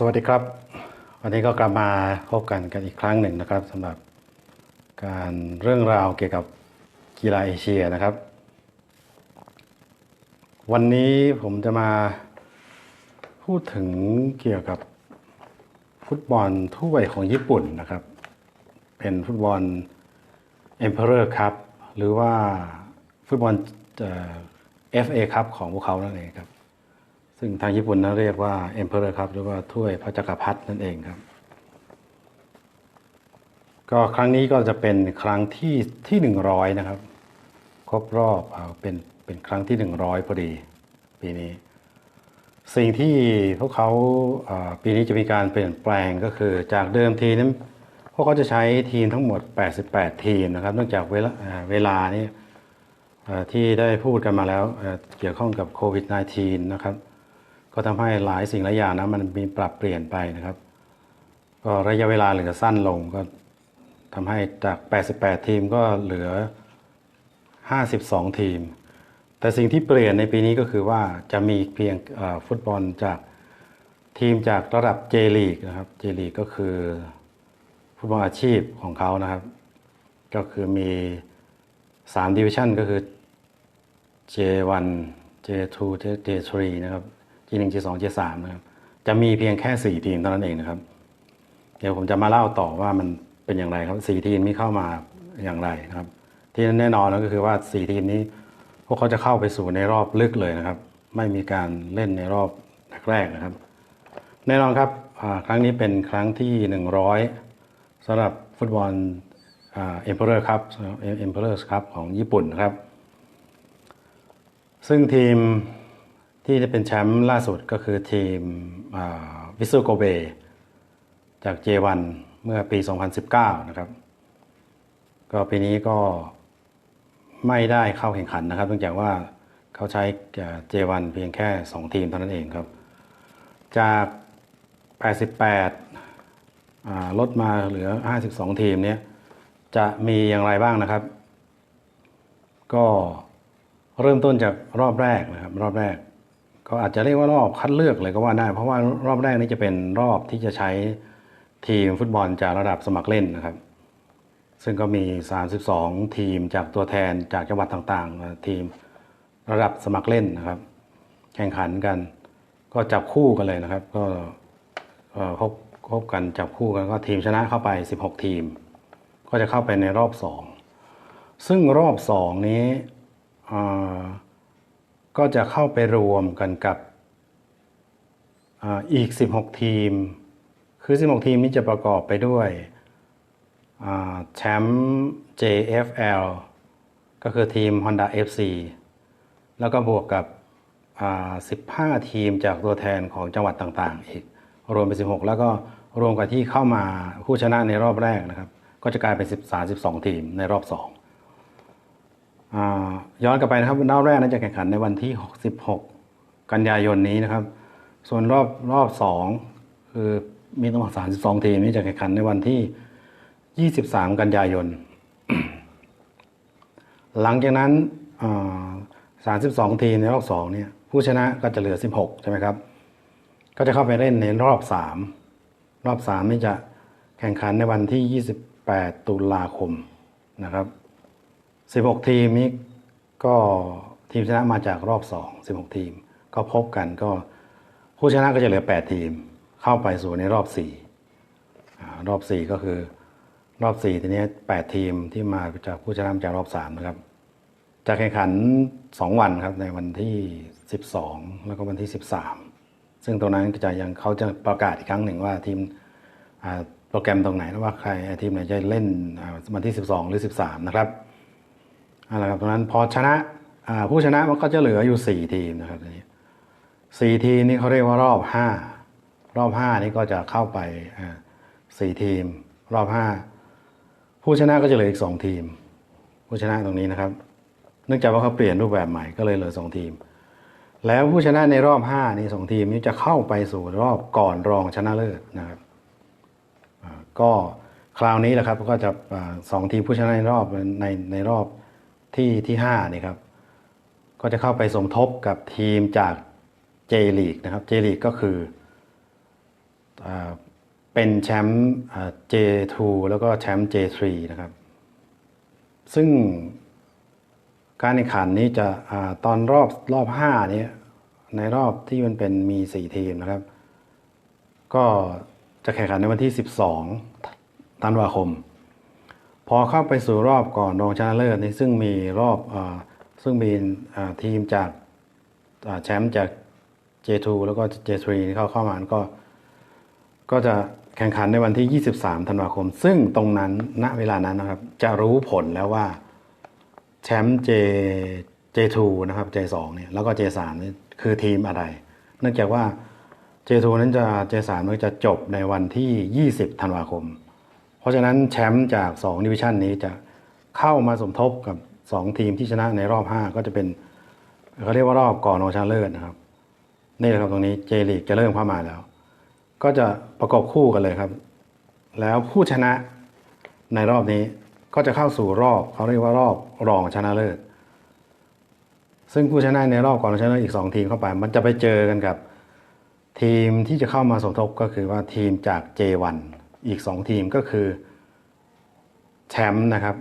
สวัสดีครับ วันนี้ก็กลับมาพบกันกันอีกครั้งหนึ่งนะครับสำหรับการเรื่องราวเกี่ยวกับกีฬาเอเชียนะครับ วันนี้ผมจะมาพูดถึงเกี่ยวกับฟุตบอลถ้วยของญี่ปุ่นนะครับ เป็นฟุตบอล Emperor Cup หรือว่าฟุตบอลเอ่อ FA Cup ของพวกเขานั่นเองครับ ซึ่งทางญี่ปุ่นนั้นเรียกว่า Emperor Cup หรือว่าถ้วยพระจักรพรรดินั่นเองครับ ก็ครั้งนี้ก็จะเป็นครั้งที่ที่หนึ่งร้อยนะครับ ครบรอบเป็นเป็นครั้งที่หนึ่งร้อยพอดีปีนี้ สิ่งที่พวกเขาปีนี้จะมีการเปลี่ยนแปลงก็คือจากเดิมทีนั้นพวกเขาจะใช้ทีมทั้งหมด 88 ทีมนะครับเนื่องจากเวลาเวลานี่อ่าที่ได้พูดกันมาแล้วเกี่ยวข้องกับโควิด -19 นะครับ ก็ทำให้หลายสิ่งหลายอย่างนะมันมีปรับเปลี่ยนไปนะครับ ก็ระยะเวลาเหลือสั้นลงก็ทำให้จาก 88 ทีมก็เหลือ 52 ทีม แต่สิ่งที่เปลี่ยนในปีนี้ก็คือว่าจะมีเพียงฟุตบอลจากทีมจากระดับเจลีกนะครับเจลีกก็คือฟุตบอลอาชีพของเขานะครับ ก็คือมี3ดิวิชั่นก็คือ J1 J2 J3 นะครับ G1 G2 G3 นะครับจะมีเพียงแค่ 4 ทีมเท่านั้นเองนะครับ เดี๋ยวผมจะมาเล่าต่อว่ามันเป็นอย่างไรครับ4ทีมนี้เข้ามาอย่างไรนะครับ ที่แน่นอนแล้วก็คือว่า 4 ทีมนี้ พวกเขาจะเข้าไปสู่ในรอบลึกเลยนะครับ ไม่มีการเล่นในรอบแรกนะครับ แน่นอนครับครั้งนี้เป็นครั้งที่ 100สำหรับฟุตบอลเอ่า Emperor Cup Emperor Cup ของญี่ปุ่นนะครับ ซึ่งทีม ที่จะเป็นแชมป์ล่าสุดก็คือทีมวิสุโกเบจาก J1 เมื่อปี 2019 นะครับ ก็ปีนี้ก็ไม่ได้เข้าแข่งขันนะครับเนื่องจากว่าเขาใช้เอ่อ J1 เพียงแค่ 2 ทีมเท่านั้นเองครับ จาก 88าลดมาเหลือ 52 ทีมเนี้ยจะมีอย่างไรบ้างนะครับ ก็เริ่มต้นจากรอบแรกนะครับ รอบแรก ก็อาจจะเรียกว่ารอบคัดเลือกเลยก็ว่าได้ เพราะว่ารอบแรกนี้จะเป็นรอบที่จะใช้ทีมฟุตบอลจากระดับสมัครเล่นนะครับ ซึ่งก็มี 32 ทีมจากตัวแทนจากจังหวัดต่างๆ ทีมระดับสมัครเล่นนะครับ แข่งขันกัน ก็จับคู่กันเลยนะครับ ก็พบพบกันจับคู่กันก็ทีมชนะเข้าไป 16 ทีม ก็จะเข้าไปในรอบ 2 ซึ่งรอบ 2 นี้อ่อ ก็จะเข้าไปรวมกันกับอีก 16 ทีม คือ 16 ทีมนี้จะประกอบไปด้วยแชมป์ JFL ก็คือทีม Honda FC แล้วก็บวกกับ 15 ทีมจากตัวแทนของจังหวัดต่างๆ อีก รวมเป็น 16 แล้วก็รวมกับที่เข้ามาผู้ชนะในรอบแรกนะครับ ก็จะกลายเป็น 13 12 ทีมในรอบ2อ่า ย้อนกลับไปนะครับรอบแรกนั้นจะแข่งขันในวันที่16กันยายนนี้นะครับ ส่วนรอบรอบ 2 คือมีทั้งหมด32 ทีมนี้จะแข่งขันในวันที่ 23 กันยายน หลังจากนั้น 32 ทีมในรอบ 2 เนี่ย ผู้ชนะก็จะเหลือ 16 ใช่ไหมครับ ก็จะเข้าไปเล่นในรอบ 3 รอบ 3 นี่จะแข่งขันในวันที่ 28 ตุลาคมนะครับ 16 ทีมนี้ก็ทีมชนะมาจากรอบ 2 16 ทีม ก็พบกันก็ผู้ชนะก็จะเหลือ 8 ทีม เข้าไปสู่ในรอบ4อรอบ 4 ก็คือรอบ 4 ทีนี้ 8 ทีมที่มาจากผู้ชนะจากรอบ 3 นะครับจะแข่งขัน 2 วันครับในวันที่ 12 แล้วก็วันที่ 13 ซึ่งตรงนั้นก็จะยังเขาจะประกาศอีกครั้งหนึ่งว่าทีมโปรแกรมตรงไหนนะว่าใครทีมไหนจะเล่นวันที่ 12 หรือ 13 นะครับ อาละครับตรงนั้นพอชนะผู้ชนะมันก็จะเหลืออยู่ 4 ทีมนะครับทีนี้สี่ทีมนี่เขาเรียกว่ารอบห้ารอบห้านี่ก็จะเข้าไปสี่ทีม รอบห้าผู้ชนะก็จะเหลืออีกสองทีม ผู้ชนะตรงนี้นะครับ เนื่องจากว่าเขาเปลี่ยนรูปแบบใหม่ก็เลยเหลือสองทีม แล้วผู้ชนะในรอบห้านี่สองทีมนี้จะเข้าไปสู่รอบก่อนรองชนะเลิศนะครับก็คราวนี้แหละครับก็จะสองทีมผู้ชนะในรอบในในรอบ ที่ที่ห้านี่ครับ ก็จะเข้าไปสมทบกับทีมจาก J League นะครับ J League ก็คืออเป็นแชมป์อ่า J2 แล้วก็แชมป์ J3 นะครับ ซึ่งการแข่งขันนี้จะอตอนรอบรอบห้านี้ในรอบที่มันเป็นมีสี่ทีมนะครับ ก็จะแข่งขันในวันที่ 12ธันวาคม พอเข้าไปสู่รอบก่อนรองชนะเลิศนี่ซึ่งมีรอบอซึ่งมีทีมจากแชมป์จาก J2 แล้วก็ J3 ที่เข้าเข้ามาก็ ก็จะแข่งขันในวันที่ 23 ธันวาคม ซึ่งตรงนั้นณเวลานั้นนะครับ จะรู้ผลแล้วว่าแชมป์ J J2 นะครับ J2 เนี่ยแล้วก็ J3 นี่คือทีมอะไร เนื่องจากว่า J2 นั้นจะ J3 มันจะจบในวันที่ 20 ธันวาคม ราะฉะนั้นแชมป์จาก2ดิวิชันนี้จะเข้ามาสมทบกับ 2 ทีมที่ชนะในรอบ 5 ก็จะเป็นเขาเรียกว่ารอบก่อนอชนะเลิศนะครับ นี่แหละครับตรงนี้เจลีกจะเริ่มเข้ามาแล้ว ก็จะประกอบคู่กันเลยครับ แล้วผู้ชนะในรอบนี้ก็จะเข้าสู่รอบเขาเรียกว่ารอบรองชนะเลิศซึ่งผู้ชนะในรอบก่อนรอชนะเลิศอีก 2 ทีมเข้าไป มันจะไปเจอกันกับ ทีมที่จะเข้ามาสมทบก็คือว่าทีมจาก J1 อีก 2 ทีมก็คือแชมป์นะครับ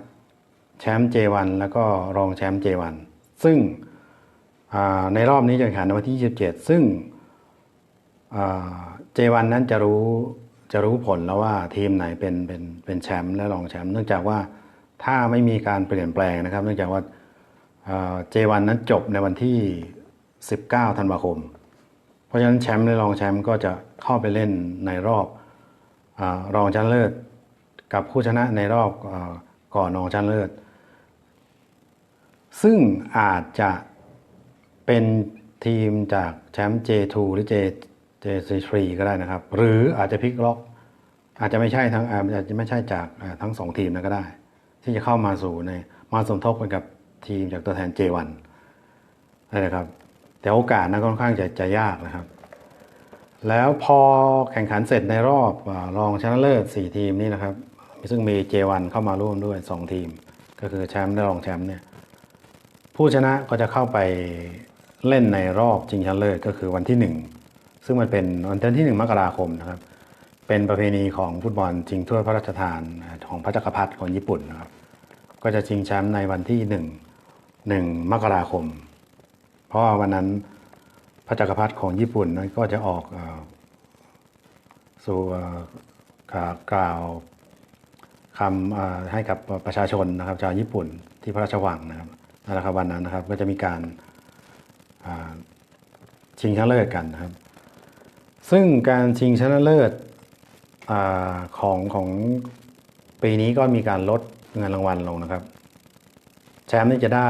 แชมป์ J1 แล้วก็รองแชมป์ J1 ซึ่งในรอบนี้จะแข่งขันในวันที่ 27 ซึ่งเจวันนั้นจะรู้จะรู้ผลแล้วว่าทีมไหนเป็นเป็นเป็นแชมป์และรองแชมป์เนื่องจากว่าถ้าไม่มีการเปลี่ยนแปลงนะครับ เนื่องจากว่าเจวันนั้นจบในวันที่ 19 ธันวาคม เพราะฉะนั้นแชมป์และรองแชมป์ก็จะเข้าไปเล่นในรอบ รองชนะเลิศ กับผู้ชนะในรอบก่อนรองชนะเลิศ ซึ่งอาจจะเป็นทีมจากแชมป์ J2 หรือ J J3 ก็ได้นะครับ หรืออาจจะพลิกล็อก อาจจะไม่ใช่ทั้งอาจจะไม่ใช่จากทั้งสองทีมนั้นก็ได้ ที่จะเข้ามาสู่ในมาสมทบกันกับทีมจากตัวแทน J1 นั่นแหละครับ แต่โอกาสนั้นค่อนข้างจะจะยากนะครับ แล้วพอแข่งขันเสร็จในรอบรองชนะเลิศ4ทีมนี่นะครับ ซึ่งมี J1 เข้ามาร่วมด้วย 2 ทีม ก็คือแชมป์และรองแชมป์เนี่ยผู้ชนะก็จะเข้าไปเล่นในรอบชิงชนะเลิศก็คือวันที่ 1 ซึ่งมันเป็นวันที่ 1 มกราคมนะครับ เป็นประเพณีของฟุตบอลชิงถ้วยพระราชทานของพระจักรพรรดิของญี่ปุ่นนะครับ ก็จะชิงแชมป์ในวันที่ 1 1 มกราคม เพราะว่าวันนั้น พระจักรพรรดิของญี่ปุ่นนั้นก็จะออกอสู่เอ่อกล่าวกล่าวคำให้กับประชาชนนะครับชาวญี่ปุ่นที่พระราชวังนะครับนั่นแหละครับวันนั้นนะครับ ก็จะมีการชิงชนะเลิศกันนะครับ ซึ่งการชิงชนะเลิศอของของปีนี้ก็มีการลดเงินรางวัลลงนะครับ แชมป์นี่จะได้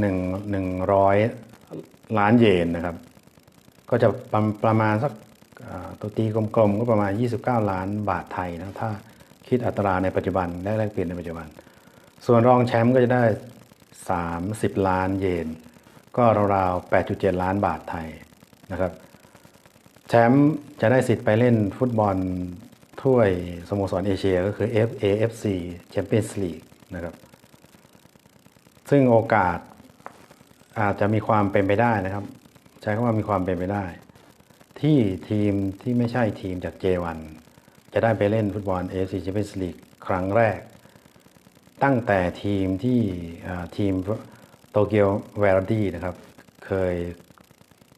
หนึ่งหนึ่งร้อยล้านเยนนะครับ ก็จะประประมาณสักตัวตีกลมๆก็ประมาณ 29 ล้านบาทไทยนะถ้าคิดอัตราในปัจจุบันแลกเปลี่ยนในปัจจุบัน ส่วนรองแชมป์ก็จะได้ 30 ล้านเยน ก็ราวๆ 8.7 ล้านบาทไทยนะครับแชมป์จะได้สิทธิ์ไปเล่นฟุตบอลถ้วยสโมสรเอเชียก็คือ FAFC Champions League นะครับ ซึ่งโอกาสอาจจะมีความเป็นไปได้นะครับ ช้คำว่ามีความเป็นไปได้ ที่ทีมที่ไม่ใช่ทีมจาก J1 จะได้ไปเล่นฟุตบอล AFC Champions League ครั้งแรก ตั้งแต่ทีมที่ทีมโตเกียวเวรดีนะครับเคย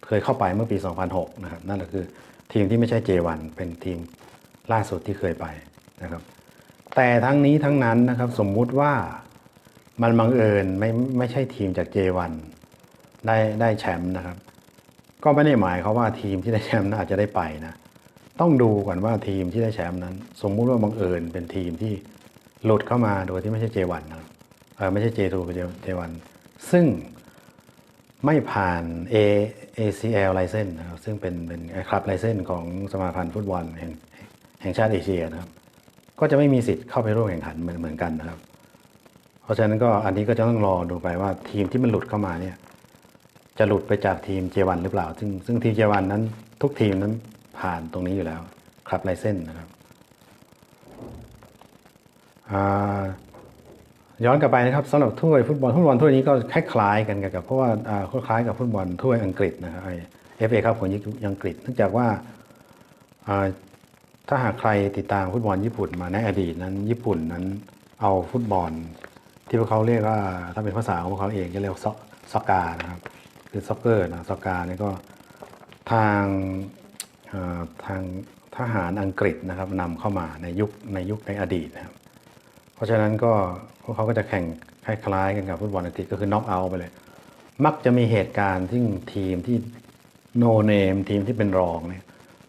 เคยเข้าไปเมื่อปี 2006 นะครับนั่นก็คือทีมที่ไม่ใช่ J1 เป็นทีมล่าสุดที่เคยไปนะครับ แต่ทั้งนี้ทั้งนั้นนะครับสมมุติว่ามันบังเอิญไม่ไม่ใช่ทีมจาก J1 ได้ได้แชมป์นะครับ ก็ไม่ได้หมายเขาว่าทีมที่ได้แชมป์นั้นอาจะได้ไปนะ ต้องดูก่อนว่าทีมที่ได้แชมป์นั้น สมมุติว่าบังเอิญเป็นทีมที่หลุดเข้ามาโดยที่ไม่ใช่ J1 นะครับเออไม่ใช่ J2 เป็นซึ่งไม่ผ่าน A ACL license นะครับซึ่งเป็นเป็นคลับไลเซนของสมาพันธ์ฟุตบอลแห่งแห่งชาติเอเชียนะครับ ก็จะไม่มีสิทธิ์เข้าไปร่วมแข่งขันเหมือนเหมือนกันนะครับ เพราะฉะนั้นก็อันนี้ก็จะต้องรอดูไปว่าทีมที่มันหลุดเข้ามาเนี่ย จะหลุดไปจากทีม J1 หรือเปล่า ซึ่งซึ่งทีม J1 นั้น ทุกทีมนั้นผ่านตรงนี้อยู่แล้วคลับไลเซนนะครับย้อนกลับไปนะครับสำหรับถ้วยฟุตบอลฟุตบอลถ้วยนี้ก็คล้ายๆกันกับเพราะว่าคล้ายๆกับฟุตบอลถ้วยอังกฤษนะครับเอฟเอครับของอังกฤษเนื่องจากว่าถ้าหากใครติดตามฟุตบอลญี่ปุ่นมาในอดีตนั้น ญี่ปุ่นนั้นเอาฟุตบอล ที่พวกเขาเรียกว่าถ้าเป็นภาษาของพวกเขาเองจะเรียกว่าซ็อกซ็อกกานะครับ คือซ็อกเกอร์นะซอกาเนี่ยก็ทางทางทหารอังกฤษนะครับนำเข้ามาในยุคในยุคในอดีตนะครับ เพราะฉะนั้นก็พวกเขาก็จะแข่งคล้ายๆกันกับฟุตบอลอังกฤษก็คือน็อกเอาไปเลย มักจะมีเหตุการณ์ที่ทีมที่โนเนมทีมที่เป็นรองเนี่ย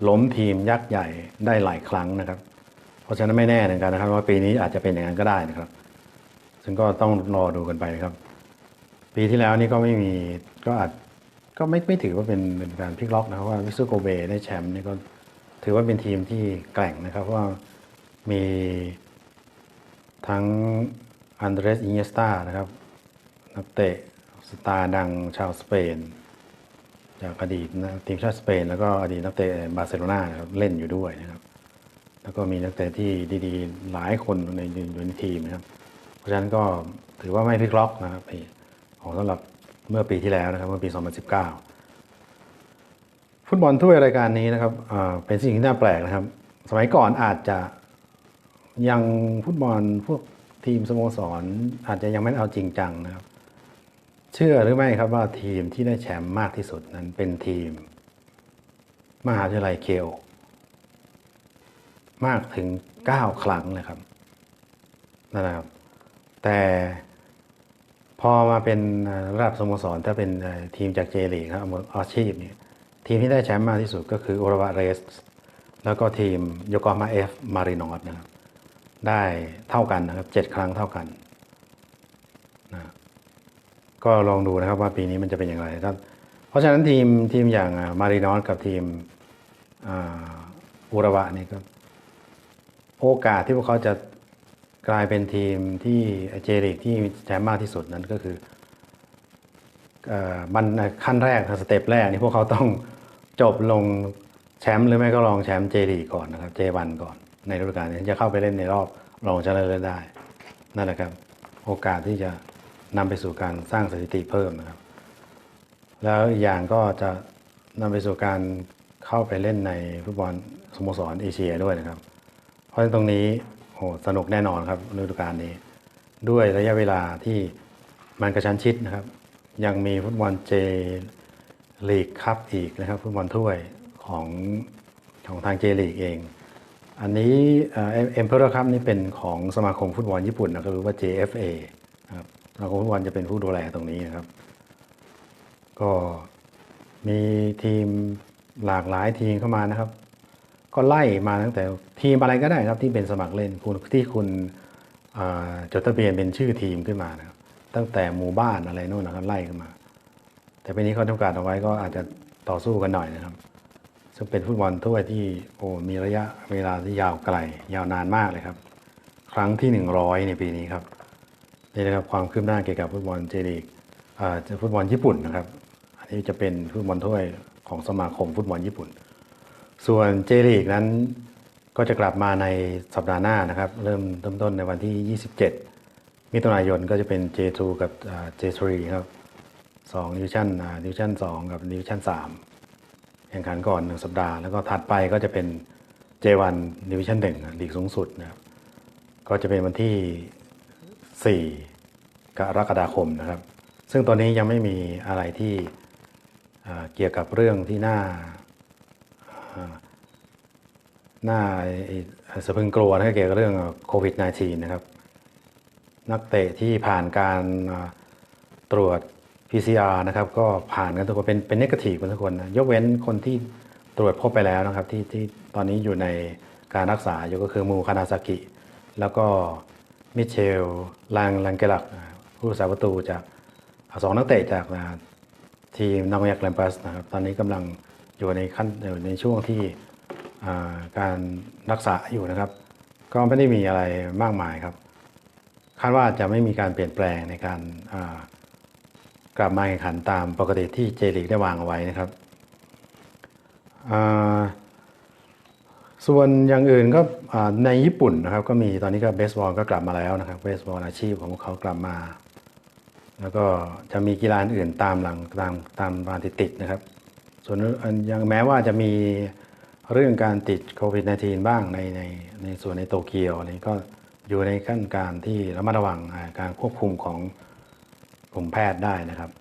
ล้มทีมยักษ์ใหญ่ได้หลายครั้งนะครับ เพราะฉะนั้นไม่แน่เหมือนกันนะครับ ว่าปีนี้อาจจะเป็นอย่างนั้นก็ได้นะครับ ซึ่งก็ต้องรอดูกันไปนะครับ ปีที่แล้วนี่ก็ไม่มีก็อาจก็ไม่ไม่ถือว่าเป็นเป็นการพลิกล็อกนะครับว่าวิสุโกเบได้แชมป์นี่ก็ถือว่าเป็นทีมที่แกร่งนะครับว่ามีทั้งอันเดรสอินเยสตานะครับนักเตะสตาร์ดังชาวสเปน จากอดีตนะทีมชาติสเปน แล้วก็อดีตนักเตะบาร์เซโลนานะครับเล่นอยู่ด้วยนะครับ แล้วก็มีนักเตะที่ดีๆ หลายคนในอยู่ในทีมนะครับ เพราะฉะนั้นก็ถือว่าไม่พลิกล็อกนะครับไอ้ ของสำหรับเมื่อปีที่แล้วนะครับเมื่อปี 2019 ฟุตบอลถ้วยรายการนี้นะครับเป็นสิ่งที่น่าแปลกนะครับ สมัยก่อนอาจจะยังฟุตบอลพวกทีมสโมสรอาจจะยังไม่เอาจริงจังนะครับ เชื่อหรือไม่ครับว่าทีมที่ได้แชมป์มากที่สุดนั้นเป็นทีม มหาวิทยาลัยเคลมากถึง 9 ครั้งเลยครับนั่นนะครับ แต่ พอมาเป็นระดับสโมสรถ้าเป็นทีมจากเจลีกครับอาชีพเนี่ยทีมที่ได้แชมป์มากที่สุดก็คือโอราวาเรส แล้วก็ทีมโยโกฮามาเอฟมารินอสนะครับได้เท่ากันนะครับเจ็ดครั้งเท่ากันนะก็ลองดูนะครับว่าปีนี้มันจะเป็นอย่างไรเพราะฉะนั้นทีมทีมอย่างมารินอสกับทีมอุระวะนี่ก็โอกาสที่พวกเขาจะ กลายเป็นทีมที่เจลีกที่แชมป์มากที่สุดนั้นก็คือมันขั้นแรกสเต็ปแรกนี่พวกเขาต้องจบลงแชมป์หรือไม่ก็รองแชมป์เจลีกก่อนนะครับเจวันก่อนในฤดูกาลนี้จะเข้าไปเล่นในรอบรองชนะเลิศได้นั่นแหละครับ โอกาสที่จะนำไปสู่การสร้างสถิติเพิ่มนะครับ แล้วอีกอย่างก็จะนำไปสู่การเข้าไปเล่นในฟุตบอลสโมสรเอเชียด้วยนะครับ เพราะฉะนั้นตรงนี้ โอ้สนุกแน่นอนครับฤดูกาลนี้ ด้วยระยะเวลาที่มันกระชั้นชิดนะครับ ยังมีฟุตบอลเจลีกคัพอีกนะครับ ฟุตบอลถ้วยของของทางเจลีกเอง อันนี้เอ็มเพอร์คัพนี่เป็นของสมาคมฟุตบอลญี่ปุ่นนะครับหรือว่า JFA นะครับสมาคมฟุตบอลจะเป็นผู้ดูแลตรงนี้นะครับ ก็มีทีมหลากหลายทีมเข้ามานะครับ ก็ไล่มาตั้งแต่ทีมอะไรก็ได้ครับที่เป็นสมัครเล่นคุณที่คุณจดทะเบียนเป็นชื่อทีมขึ้นมานะครับตั้งแต่หมู่บ้านอะไรโน่นนะครับไล่ขึ้นมา แต่ปีนี้เขาจำกัดเอาไว้ก็อาจจะต่อสู้กันหน่อยนะครับ ซึ่งเป็นฟุตบอลถ้วยที่โอ้มีระยะเวลาที่ยาวไกล ยาวนานมากเลยครับ ครั้งที่ 100 ในปีนี้ครับนี่นะครับความคืบหน้าเกี่ยวกับฟุตบอลเจลีกฟุตบอลญี่ปุ่นนะครับ อันนี้จะเป็นฟุตบอลถ้วยของสมาคมฟุตบอลญี่ปุ่น ส่วนเจลีกนั้นก็จะกลับมาในสัปดาห์หน้านะครับ เริ่มเริ่มต้นในวันที่ 27 มิถุนายนก็จะเป็น J2 กับ J3 ครับ2ดิวิชั่นดิวิชั่น2กับดิวิชั่น3แข่งขันก่อนหนึ่งสัปดาห์ แล้วก็ถัดไปก็จะเป็น J1 ดิวิชั่น1ลีกสูงสุดนะครับ ก็จะเป็นวันที่ 4 กรกฎาคมนะครับ ซึ่งตอนนี้ยังไม่มีอะไรที่เกี่ยวกับเรื่องที่น่า น่าสะพึงกลัวนะครับเกี่ยวกับเรื่องโควิด -19 นะครับ นักเตะที่ผ่านการตรวจ PCR นะครับ ก็ผ่านกันทุกคนเป็นเป็นนกาทีฟกันทุกคนนะยกเว้นคนที่ตรวจพบไปแล้วนะครับ ที่ที่ตอนนี้อยู่ในการรักษาอยู่ก็คือมูคานาซากิ แล้วก็มิเชลลังลังเกลัก ผู้รักษาประตูจากสองนักเตะจากทีมนามยักแลมปัสนะครับ ตอนนี้กำลัง อยู่ในขั้นอยู่ในช่วงที่การรักษาอยู่นะครับ ก็ไม่ได้มีอะไรมากมายครับ คาดว่าจะไม่มีการเปลี่ยนแปลงในการกลับมาแข่งขันตามปกติที่เจลีกได้วางเอาไว้นะครับส่วนอย่างอื่นก็ในญี่ปุ่นนะครับ ก็มีตอนนี้ก็เบสบอลก็กลับมาแล้วนะครับเบสบอลอาชีพของพวกเขากลับมา แล้วก็จะมีกีฬาอื่นตามหลังตามตามมาติดๆนะครับ ส่วนยังแม้ว่าจะมีเรื่องการติดโควิด -19 บ้างในในในส่วนในโตเกียวนนี้ก็อยู่ในขั้นการที่ระมัดระวังการควบคุมของกลุ่มแพทย์ได้นะครับ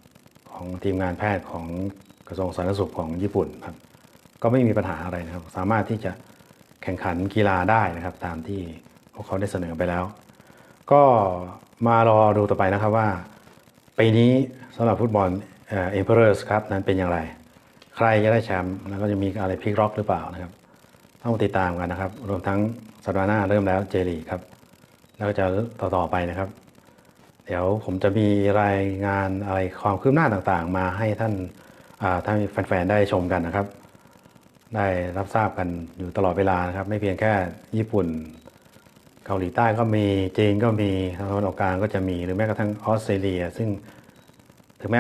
ของทีมงานแพทย์ของกระทรวงสาธารณสุขของญี่ปุ่นครับก็ไม่มีปัญหาอะไรนะครับ สามารถที่จะแข่งขันกีฬาได้นะครับ ตามที่พวกเขาได้เสนอไปแล้ว ก็มารอดูต่อไปนะครับว่าปีนี้สำหรับฟุตบอลเอ่อ็มเพอเรอร์สครับนั้นเป็นอย่างไร ใครจะได้แชมป์แล้วก็จะมีอะไรพลิกล็อกหรือเปล่านะครับ ต้องติดตามกันนะครับ รวมทั้งสัปดาห์หน้าเริ่มแล้วเจลีครับ แล้วก็จะต่อๆไปนะครับ เดี๋ยวผมจะมีรายงานอะไรความคืบหน้าต่างๆ มาให้ท่านท่านแฟนๆได้ชมกันนะครับ ได้รับทราบกันอยู่ตลอดเวลานะครับ ไม่เพียงแค่ญี่ปุ่น เกาหลีใต้ก็มีจีนก็มีทางตะวันออกกลางก็จะมีหรือแม้กระทั่งออสเตรเลีย ซึ่ง